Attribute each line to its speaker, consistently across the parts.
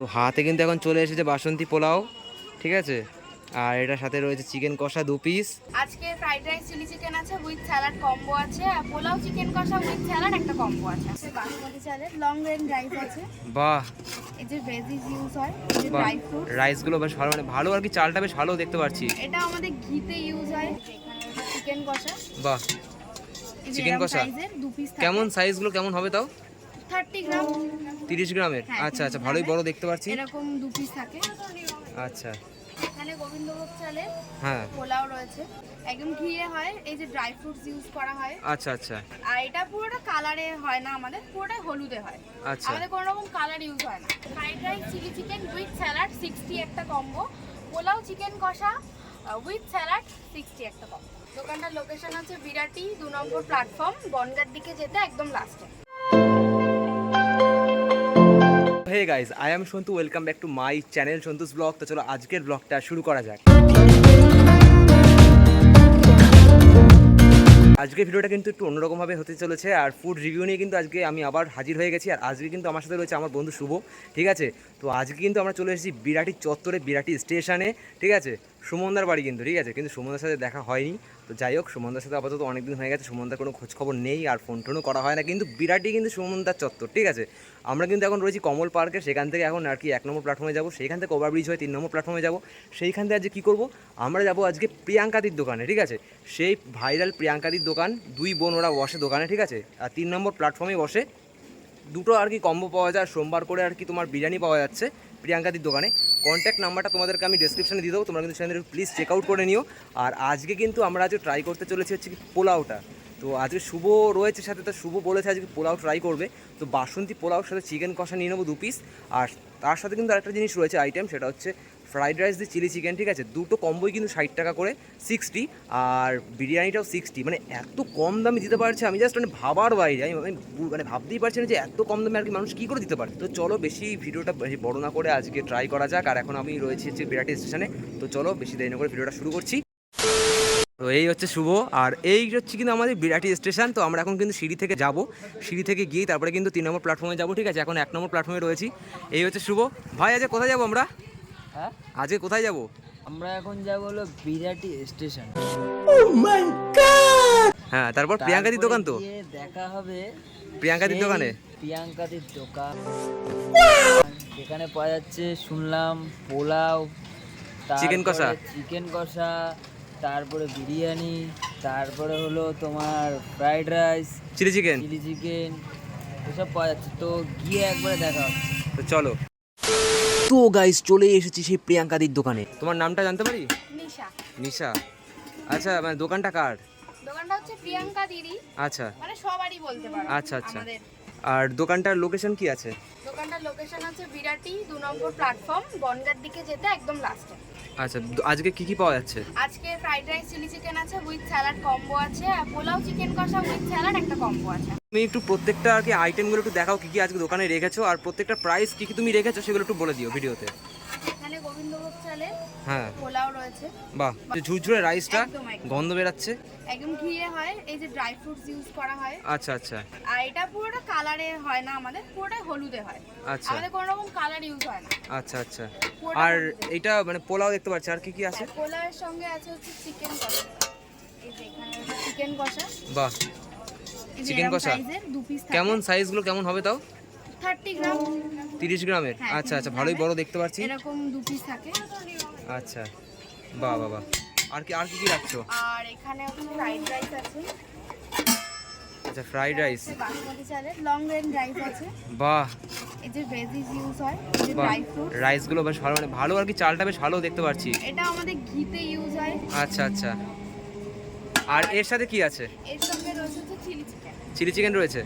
Speaker 1: তো হাতে কিন্তু এখন চলে এসেছে বাসন্তী পোলাও ঠিক আছে? আর এটার সাথে রয়েছে চিকেন কষা দু পিস
Speaker 2: আজকে ফ্রাইড রাইস চিলি চিকেন আছে উইথ স্যালাড কম্বো আছে আর পোলাও চিকেন কষা উইথ স্যালাড একটা কম্বো আছে। আছে বাসমতি চালের লং রেঞ্জ রাইস আছে।
Speaker 1: বাহ।
Speaker 2: এই যে ভেজিস ইউজ হয় এই যে ড্রাই ফ্রুট
Speaker 1: রাইসগুলো বেশ ভালো মানে ভালো আর কি চালটা বেশ ভালো দেখতে পাচ্ছি।
Speaker 2: এটা আমাদের ঘিতে ইউজ হয় চিকেন কষা।
Speaker 1: বাহ।
Speaker 2: এরকম
Speaker 1: কষা?
Speaker 2: দু পিস
Speaker 1: কেমন সাইজগুলো কেমন হবে তাও?
Speaker 2: থার্টি গ্রাম
Speaker 1: তিরিশ গ্রামের?
Speaker 2: হ্যাঁ,
Speaker 1: আচ্ছা আচ্ছা ভালোই বড় দেখতে পাচ্ছি।
Speaker 2: এরকম দু পিস থাকে।
Speaker 1: আচ্ছা।
Speaker 2: এখানে গোবিন্দভোগ চালের
Speaker 1: হ্যাঁ।
Speaker 2: পোলাও রয়েছে। একদম ঘিয়ে হয় এই যে ড্রাই ফ্রুটস ইউজ করা হয়।
Speaker 1: আচ্ছা আচ্ছা।
Speaker 2: আর এটা পুরোটা কালারে হয় না আমাদের পুরোটা হলুদে হয়।
Speaker 1: আচ্ছা।
Speaker 2: আমাদের কোনো রকম কালার ইউজ হয় না। Fried rice chilli chicken with salad sixty একটা কম্বো পোলাও চিকেন কষা উইথ স্যালাড সিক্সটি একটা কম্বো দোকানটার লোকেশন হচ্ছে বিরাটি দু নম্বর প্ল্যাটফর্ম বনগার দিকে যেতে একদম লাস্টে
Speaker 1: hey guys I am Santu welcome back to my channel Santu's blog তো চলো আজকের ব্লগটা শুরু করা যাক। আজকে ভিডিওটা কিন্তু একটু অন্যরকমভাবে হতে চলেছে আর ফুড রিভিউ নিয়ে কিন্তু আজকে আমি আবার হাজির হয়ে গেছি আর আজকে কিন্তু আমার সাথে রয়েছে আমার বন্ধু শুভ, ঠিক আছে? তো আজকে কিন্তু আমরা চলে এসেছি বিরাটি চত্বরে, বিরাটি স্টেশনে, ঠিক আছে? সুমনদার বাড়ি কিন্তু, ঠিক আছে? কিন্তু সুমনদার সাথে দেখা হয়নি। তো যাই হোক, সুমনদার সাথে আপাতত অনেকদিন হয়ে গেছে, সুমনদার কোনো খোঁজ খবর নেই, আর ফোন টোনও করা হয় না, কিন্তু বিরাটি কিন্তু সুমনদার চত্বর, ঠিক আছে? আমরা কিন্তু এখন রয়েছি কমল পার্কে সেখান থেকে এখন আর কি এক নম্বর প্ল্যাটফর্মে যাব সেইখান থেকে ওভারব্রিজ হয়ে তিন নম্বর প্ল্যাটফর্মে যাব, সেইখান থেকে আজকে কী করব? আমরা যাব আজকে প্রিয়াঙ্কাদির দোকানে, ঠিক আছে? সেই ভাইরাল প্রিয়াঙ্কাদির দোকান, দুই বোন ওরা বসে দোকানে, ঠিক আছে? আর তিন নম্বর প্ল্যাটফর্মে বসে, দুটো আর কি কম্বো পাওয়া যায় সোমবার করে আর কি তোমার বিরিয়ানি পাওয়া যাচ্ছে। প্রিয়াঙ্কাদির দোকানে কন্ট্যাক্ট নাম্বারটা তোমাদেরকে আমি ডেসক্রিপশানে দিয়ে দেবো, তোমরা কিন্তু সেখানে প্লিজ চেক আউট করে নিও। আর আজকে কিন্তু আমরা আজকে ট্রাই করতে চলেছি হচ্ছে কি পোলাওটা। তো আজকে শুভ রয়েছে সাথে, তো শুভ বলেছে আজকে পোলাও ট্রাই করবে। তো বাসন্তী পোলাওর সাথে চিকেন কষা নিয়ে নেব দু পিস আর তার সাথে কিন্তু আরেকটা জিনিস রয়েছে আইটেম সেটা হচ্ছে ফ্রাইড রাইস দিয়ে চিলি চিকেন, ঠিক আছে? দুটো কম্বোই কিন্তু ষাট টাকা করে সিক্সটি আর বিরিয়ানিটাও সিক্সটি মানে এত কম দামে দিতে পারছে, আমি জাস্ট মানে ভাবার বাইরে। আমি মানে ভাবতেই পারছি না যে এত কম দামে আর কি মানুষ কী করে দিতে পারে। তো চলো বেশি ভিডিওটা বেশি বড় না করে আজকে ট্রাই করা যাক, আর এখন আমি রয়েছি হচ্ছে বিরাটি স্টেশনে তো চলো বেশি দেরি না করে ভিডিওটা শুরু করছি। তো এই হচ্ছে শুভ, আর এই হচ্ছে কিন্তু আমাদের বিরাটি স্টেশন তো আমরা এখন কিন্তু সিঁড়ি থেকে যাব। সিঁড়ি থেকে গিয়ে তারপরে কিন্তু তিন নম্বর প্ল্যাটফর্মে যাব, ঠিক আছে? এখন এক নম্বর প্ল্যাটফর্মে রয়েছি। এই হচ্ছে শুভ। ভাই আজকে কোথায় যাব আমরা?
Speaker 3: হ্যাঁ?
Speaker 1: আজকে কোথায় যাব?
Speaker 3: আমরা এখন যাব হলো Birati station.
Speaker 1: Oh my god হ্যাঁ তারপর প্রিয়াঙ্কাদির দোকান তো?
Speaker 3: দেখা হবে
Speaker 1: প্রিয়াঙ্কাদির দোকানে?
Speaker 3: প্রিয়াঙ্কাদির দোকান। যেখানে পাওয়া যাচ্ছে শুনলাম পোলাও
Speaker 1: চিকেন কষা।
Speaker 3: চিকেন কষা তারপরে বিরিয়ানি তারপরে হলো তোমার fried rice
Speaker 1: chilli chicken?
Speaker 3: Chilli chicken এসব পাওয়া যাচ্ছে। তো গিয়ে একবারে দেখা হবে।
Speaker 1: তো চলো। তো গাইস চলে এসেছি সেই প্রিয়াঙ্কাদির দোকানে। তোমার নামটা জানতে পারি?
Speaker 2: নিশা।
Speaker 1: নিশা। আচ্ছা মানে দোকানটা কার?
Speaker 2: দোকানটা হচ্ছে প্রিয়াঙ্কা দিদি।
Speaker 1: আচ্ছা।
Speaker 2: মানে সবারই বলতে পারো।
Speaker 1: আচ্ছা, আচ্ছা। আর দোকানটার লোকেশন কি আছে?
Speaker 2: দোকানটার লোকেশন আছে বিরাটি দু নম্বর প্ল্যাটফর্ম বনগার দিকে যেতে একদম লাস্টে
Speaker 1: আচ্ছা আজকে কি কি পাওয়া যাচ্ছে?
Speaker 2: আজকে ফ্রাইড রাইস চিলি চিকেন আছে উইথ স্যালাড কম্বো আছে আর পোলাও চিকেন কষা উইথ স্যালাড একটা কম্বো আছে।
Speaker 1: তুমি একটু প্রত্যেকটা আর কি আইটেমগুলো একটু দেখাও কি কি আজকে দোকানে রেখেছো আর প্রত্যেকটা প্রাইস কি কি তুমি রেখেছো সেগুলো একটু বলে দিও ভিডিওতে
Speaker 2: এখানে গোবিন্দভোগ চালের
Speaker 1: হ্যাঁ।
Speaker 2: পোলাও রয়েছে।
Speaker 1: বাহ ঝুরঝুরে রাইসটা। গন্ধ বেরাচ্ছে।
Speaker 2: একদম ঘিয়ে হয় এই যে ড্রাই ফ্রুটস ইউজ করা হয়।
Speaker 1: আচ্ছা আচ্ছা।
Speaker 2: আর এটা পুরোটা কালারে হয় না আমাদের পুরোটা হলুদে হয়।
Speaker 1: আচ্ছা।
Speaker 2: আমাদের কোনো রকম কালার ইউজ হয় না।
Speaker 1: আচ্ছা আচ্ছা। আর এটা মানে পোলাও দেখতে পাচ্ছি আর কি কি আছে?
Speaker 2: হ্যাঁ, পোলাওয়ের সঙ্গে আছে হচ্ছে চিকেন কষা। এই যে এখানে চিকেন কষা।
Speaker 1: বাহ।
Speaker 2: এরকম
Speaker 1: কষা? কেমন সাইজগুলো কেমন হবে তাও?
Speaker 2: থার্টি গ্রাম
Speaker 1: তিরিশ গ্রামের?
Speaker 2: হ্যাঁ,
Speaker 1: আচ্ছা আচ্ছা ভালোই। বড় দেখতে পাচ্ছি।
Speaker 2: এরকম দু পিস থাকে।
Speaker 1: আচ্ছা বাহ বাহ বাহ। আর কি আর কি কি রাখছো?
Speaker 2: আর এখানে ফ্রাইড রাইস আছে।
Speaker 1: আচ্ছা ফ্রাইড রাইস
Speaker 2: বাসমতি চালের লং রেঞ্জ রাইস আছে।
Speaker 1: বাহ।
Speaker 2: এই যে ভেজিস ইউজ হয় যে ড্রাই ফ্রুট
Speaker 1: রাইসগুলো বেশ ভালো মানে ভালো আর কি চালটা বেশ ভালো দেখতে পাচ্ছি।
Speaker 2: এটা আমাদের ঘিতে ইউজ হয়।
Speaker 1: আচ্ছা আচ্ছা। আর এর সাথে কি আছে?
Speaker 2: এর সঙ্গে রয়েছে চিলি চিকেন
Speaker 1: চিলি চিকেন রয়েছে?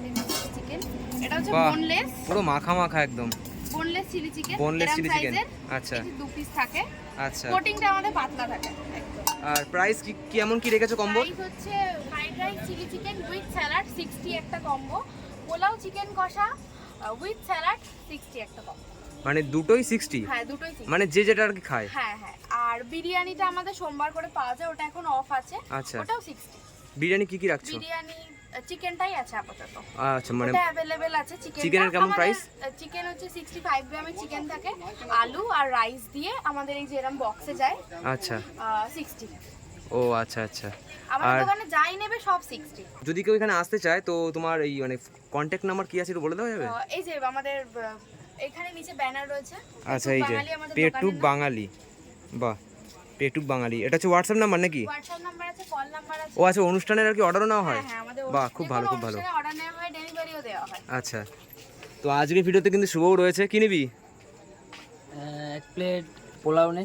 Speaker 2: এটা হচ্ছে। বোনলেস
Speaker 1: পুরো মাখা মাখা একদম।
Speaker 2: Boneless chilli chicken
Speaker 1: Boneless chili chicken, আচ্ছা।
Speaker 2: দু পিস থাকে।
Speaker 1: আচ্ছা।
Speaker 2: কোটিংটা আমাদের পাতলা থাকে।
Speaker 1: আর প্রাইস কি কেমন কি রেখেছো কম্বো
Speaker 2: প্রাইস হচ্ছে fried rice chilli chicken with salad sixty একটা কম্বো পোলাও চিকেন কষা উইথ স্যালাড সিক্সটি একটা কম্বো
Speaker 1: মানে দুটোই সিক্সটি
Speaker 2: হ্যাঁ দুটোই 60
Speaker 1: মানে যে যেটা আর কি খায়।
Speaker 2: হ্যাঁ হ্যাঁ। আর বিরিয়ানিটা আমাদের সোমবার করে পাওয়া যায় ওটা এখন অফ আছে
Speaker 1: আচ্ছা।
Speaker 2: ওটাও সিক্সটি
Speaker 1: বিরিয়ানি কি কি রাখছো?
Speaker 2: বিরিয়ানি চিকেনটাই আছে আপাতত।
Speaker 1: আচ্ছা মানে
Speaker 2: ওটা অ্যাভেলেবেল আছে চিকেন
Speaker 1: চিকেনের কেমন price?
Speaker 2: চিকেন হচ্ছে সিক্সটি ফাইভ গ্রামের চিকেন থাকে আলু আর রাইস দিয়ে আমাদের এই যে এরকম বক্সে যায়
Speaker 1: আচ্ছা।
Speaker 2: সিক্সটি
Speaker 1: ও আচ্ছা আচ্ছা।
Speaker 2: আমাদের
Speaker 1: আর-
Speaker 2: দোকানে যাই নেবে সব সিক্সটি
Speaker 1: যদি কেউ এখানে আসতে চায় তো তোমার এই মানে কন্ট্যাক্ট নাম্বার কি আছে একটু বলে দেওয়া যাবে?
Speaker 2: এই যে আমাদের এখানে নিচে ব্যানার রয়েছে।
Speaker 1: আচ্ছা এই যে
Speaker 2: বাঙালি।
Speaker 1: বাহ। পেটুক বাঙালি। এটা হচ্ছে হোয়াটসঅ্যাপ নাম্বার নাকি?
Speaker 2: হোয়াটসঅ্যাপ নাম্বার আছে কল নাম্বার আছে।
Speaker 1: ও আচ্ছা অনুষ্ঠানের আর কি অর্ডারও নেওয়া হয়?
Speaker 2: হ্যাঁ হ্যাঁ
Speaker 1: বাহ খুব ভালো খুব ভালো।
Speaker 2: অর্ডার নেওয়া হয় ডেলিভারিও দেওয়া হয়।
Speaker 1: আচ্ছা। তো আজকে ভিডিওতে কিন্তু শুভও রয়েছে। কি নিবি?
Speaker 3: এক প্লেট পোলাও নে।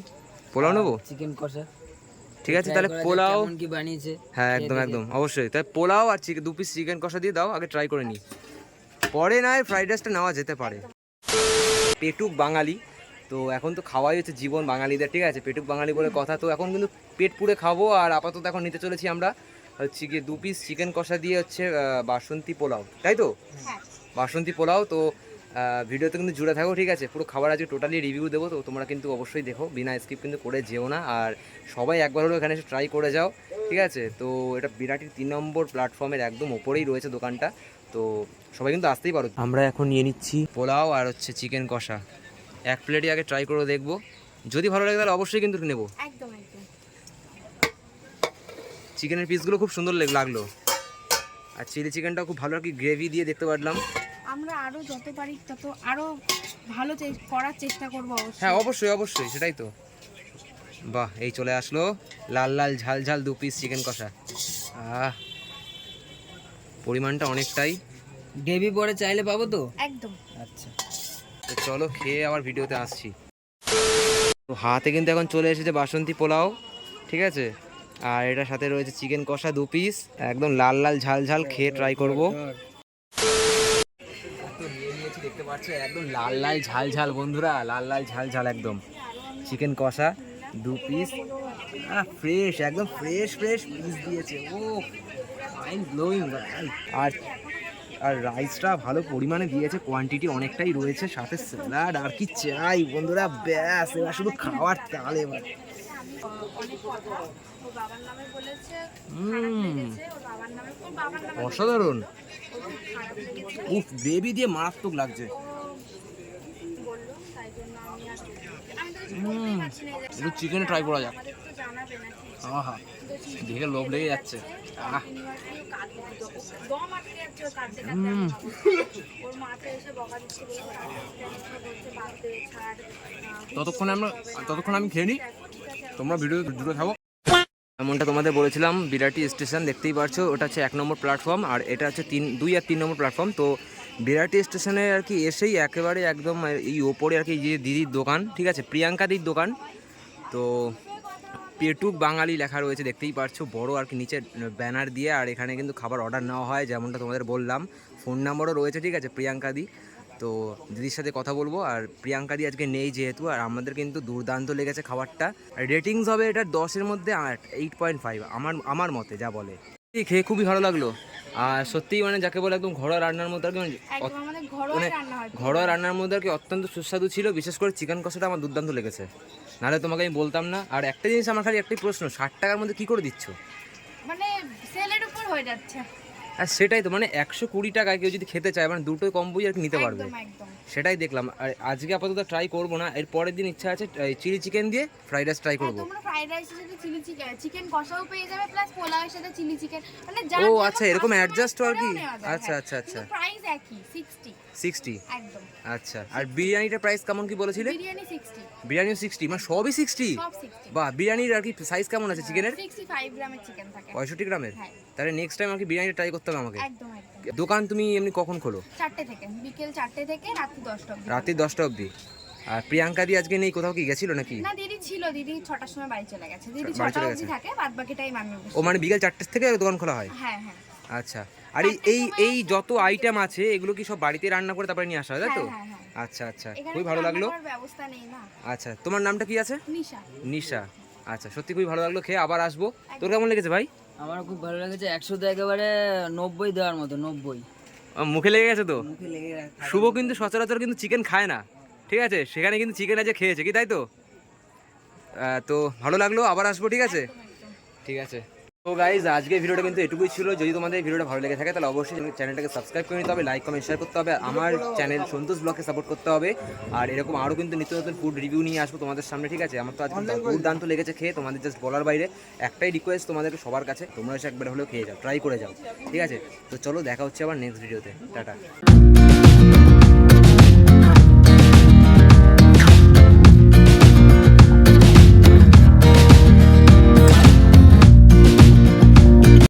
Speaker 1: পোলাও নেব?
Speaker 3: চিকেন কষা।
Speaker 1: ঠিক আছে তাহলে পোলাও
Speaker 3: কি বানিয়েছে।
Speaker 1: হ্যাঁ একদম একদম অবশ্যই। তাই পোলাও আর চিকেন দু পিস চিকেন কষা দিয়ে দাও আগে ট্রাই করে নিই পরে না ফ্রাইড রাইসটা নেওয়া যেতে পারে। পেটুক বাঙালি। তো এখন তো খাওয়াই হচ্ছে জীবন বাঙালিদের ঠিক আছে? পেটুক বাঙালি বলে কথা। তো এখন কিন্তু পেট পুড়ে খাব আর আপাতত এখন নিতে চলেছি আমরা হচ্ছে গিয়ে দু পিস চিকেন কষা দিয়ে হচ্ছে বাসন্তী পোলাও তাই তো?
Speaker 2: হ্যাঁ।
Speaker 1: বাসন্তী পোলাও তো ভিডিওতে কিন্তু জুড়ে থাকো ঠিক আছে? পুরো খাবার আজকে টোটালি রিভিউ দেবো তো তোমরা কিন্তু অবশ্যই দেখো বিনা স্কিপ কিন্তু করে যেও না। আর সবাই একবার হলেও এখানে এসে ট্রাই করে যাও ঠিক আছে? তো এটা বিরাটির তিন নম্বর প্ল্যাটফর্মের একদম ওপরেই রয়েছে দোকানটা তো সবাই কিন্তু আসতেই পারো। আমরা এখন নিয়ে নিচ্ছি পোলাও আর হচ্ছে চিকেন কষা। এক প্লেটই আগে ট্রাই করে দেখব। যদি ভালো লাগে তাহলে অবশ্যই কিন্তু নেব।
Speaker 2: একদম একদম।
Speaker 1: চিকেনের পিসগুলো খুব সুন্দর লেগ- লাগল। আর চিলি চিকেনটাও খুব ভালো আর কি গ্রেভি দিয়ে দেখতে পারলাম।
Speaker 2: আমরা আরও যত পারি তত আরও ভালো করার চেষ্টা করব অবশ্যই।
Speaker 1: হ্যাঁ অবশ্যই অবশ্যই সেটাই তো। বাহ এই চলে আসলো লাল লাল ঝাল ঝাল দু পিস চিকেন কষা। আহ পরিমাণটা অনেকটাই।
Speaker 3: গ্রেভি পরে চাইলে পাবো তো?
Speaker 2: একদম।
Speaker 3: আচ্ছা।
Speaker 1: চলো খেয়ে আবার ভিডিওতে আসছি। তো হাতে কিন্তু এখন চলে এসেছে বাসন্তী পোলাও, ঠিক আছে? আর এটার সাথে রয়েছে চিকেন কষা দু পিস একদম লাল লাল ঝাল ঝাল খেয়ে ট্রাই করব। দেখতে পাচ্ছ, একদম লাল লাল ঝাল ঝাল বন্ধুরা, লাল লাল ঝাল ঝাল একদম। চিকেন কষা দু পিস ফ্রেশ একদম ফ্রেশ ফ্রেশ পিস দিয়েছে। ও আর আর রাইসটা ভালো পরিমাণে দিয়েছে কোয়ান্টিটি অনেকটাই রয়েছে সাথে স্যালাড আর কি চাই বন্ধুরা ব্যাস এবার শুধু খাওয়ার তাল এবার। অসাধারণ। উফ গ্রেভি দিয়ে মারাত্মক লাগছে। একটু চিকেনে ট্রাই করা যাক
Speaker 2: আমাদের তো জানাবে নাকি
Speaker 1: আহা, দেখে লোভ লেগে যাচ্ছে। ততক্ষণে আমরা, ততক্ষণ আমি খেয়ে নিই। তোমরা ভিডিও জুড়ে থাকো। এমনটা তোমাদের বলেছিলাম, বিরাটি স্টেশন দেখতেই পারছ, ওটা হচ্ছে এক নম্বর প্ল্যাটফর্ম আর এটা হচ্ছে তিন, দুই আর তিন নম্বর প্ল্যাটফর্ম তো বিরাটি স্টেশনে আর কি এসেই একেবারে একদম এই ওপরে আর কি যে দিদির দোকান, ঠিক আছে? প্রিয়াঙ্কা দিদির দোকান। তো পেটুক বাঙালি লেখা রয়েছে, দেখতেই পারছ। বড় আর কি, নিচে ব্যানার দিয়ে, আর এখানে কিন্তু খাবার অর্ডার নেওয়া হয়, যেমনটা তোমাদের বললাম। ফোন নাম্বারও রয়েছে, ঠিক আছে প্রিয়াঙ্কাদি তো দিদির সাথে কথা বলব, আর প্রিয়াঙ্কাদি আজকে নেই যেহেতু, আর আমাদের কিন্তু দুর্দান্ত লেগেছে খাবারটা। রেটিংস হবে এটার দশের মধ্যে এইট পয়েন্ট ফাইভ আমার আমার মতে, যা বলে। খেয়ে খুবই ভালো লাগল। আর সত্যিই মানে যাকে বলে একদম ঘরোয়া রান্নার মধ্যে আর কি মানে মানে ঘরোয়া রান্নার মধ্যে আর কি অত্যন্ত সুস্বাদু ছিল বিশেষ করে চিকেন কষাটা আমার দুর্দান্ত লেগেছে। নাহলে তোমাকে আমি বলতাম না। আর একটা জিনিস আমার খালি একটাই প্রশ্ন ষাট টাকার মধ্যে কি করে দিচ্ছ?
Speaker 2: মানে সেলের উপর হয়ে যাচ্ছে।
Speaker 1: আর সেটাই তো মানে একশো কুড়ি টাকায় কেউ যদি খেতে চায় মানে দুটোই কম্বোই আর কি নিতে পারবে। সেটাই দেখলাম। আর আজকে আপাতত ট্রাই করব না এর পরের দিন ইচ্ছা আছে চিলি চিকেন দিয়ে ফ্রাইড রাইস ট্রাই
Speaker 2: হ্যাঁ,
Speaker 1: করব।
Speaker 2: ফ্রাইড রাইসের সাথে চিলি চিকেন চিকেন কষাও পেয়ে যাবে প্লাস পোলাওয়ের সাথে চিলি চিকেন মানে
Speaker 1: ও আচ্ছা এরকম অ্যাডজাস্ট আর কি? আচ্ছা আচ্ছা আচ্ছা।
Speaker 2: প্রাইস একই 60
Speaker 1: সিক্সটি?
Speaker 2: একদম।
Speaker 1: আচ্ছা আর বিরিয়ানিটার প্রাইস কেমন কি বলেছিলে?
Speaker 2: বিরিয়ানি 60
Speaker 1: বিরিয়ানিও সিক্সটি মানে সবই সিক্সটি?
Speaker 2: সব 60
Speaker 1: বাহ বিরিয়ানির আর কি সাইজ কেমন আছে চিকেনের?
Speaker 2: 65 গ্রামের চিকেন থাকে।
Speaker 1: পঁয়ষট্টি গ্রামের?
Speaker 2: হ্যাঁ।
Speaker 1: তাহলে নেক্সট টাইম আর কি বিরিয়ানি ট্রাই করতে হবে আমাকে। দোকান তুমি এমনি কখন খোলো?
Speaker 2: চারটে থেকে বিকেল চারটে থেকে রাত্রি দশটা
Speaker 1: রাত্রি দশটা অবধি। আর প্রিয়াঙ্কা দি আজকে নেই কোথাও কি গেছিল নাকি?
Speaker 2: না দিদি ছিল দিদি ছটার সময় বাড়ি চলে গেছে। দিদি
Speaker 1: বাড়ি
Speaker 2: ছটা
Speaker 1: চলে
Speaker 2: অবধি থাকে বাদ বাকি টাইম আমি
Speaker 1: ও মানে বিকেল চারটের থেকে দোকান খোলা হয়?
Speaker 2: হ্যাঁ হ্যাঁ।
Speaker 1: আচ্ছা। আর এই এই এই যত আইটেম আছে এগুলো কি সব বাড়িতে রান্না করে তারপরে নিয়ে আসা হয় তাই তো?
Speaker 2: হ্যাঁ, হ্যাঁ, হ্যাঁ।
Speaker 1: আচ্ছা আচ্ছা। খুবই ভালো লাগল।
Speaker 2: ব্যবস্থা নেই না।
Speaker 1: আচ্ছা তোমার নামটা কি আছে?
Speaker 2: নিশা।
Speaker 1: নিশা। আচ্ছা সত্যি খুবই ভালো লাগল খেয়ে আবার আসব। তোর কেমন লেগেছে ভাই?
Speaker 3: আমার খুব ভালো লেগেছে একশোতে একেবারে নব্বই দেওয়ার মতো নব্বই।
Speaker 1: মুখে লেগে গেছে তো?
Speaker 3: মুখে লেগে রাখ-
Speaker 1: শুভ কিন্তু সচরাচর কিন্তু চিকেন খায় না ঠিক আছে? সেখানে কিন্তু চিকেন আজকে খেয়েছে কি তাই তো? তো ভালো লাগল আবার আসব ঠিক আছে? ঠিক আছে। তো গাইজ আজকে ভিডিওটা কিন্তু এটুকুই ছিল। যদি তোমাদের ভিডিওটা ভালো লেগে থাকে তাহলে অবশ্যই চ্যানেলটাকে সাবস্ক্রাইব করে নিতে হবে লাইক কমেন্ট শেয়ার করতে হবে আমার চ্যানেল সন্তোষ ব্লগকে সাপোর্ট করতে হবে। আর এরকম আরও কিন্তু নিত্য নতুন ফুড রিভিউ নিয়ে আসব তোমাদের সামনে ঠিক আছে? আমার তো আজকে দুর্দান্ত লেগেছে খেয়ে তোমাদের জাস্ট বলার বাইরে একটাই রিকোয়েস্ট তোমাদের সবার কাছে তোমরা এসে একবার হলেও খেয়ে যাও ট্রাই করে যাও ঠিক আছে? তো চলো দেখা হচ্ছে আবার নেক্সট ভিডিওতে টাটা।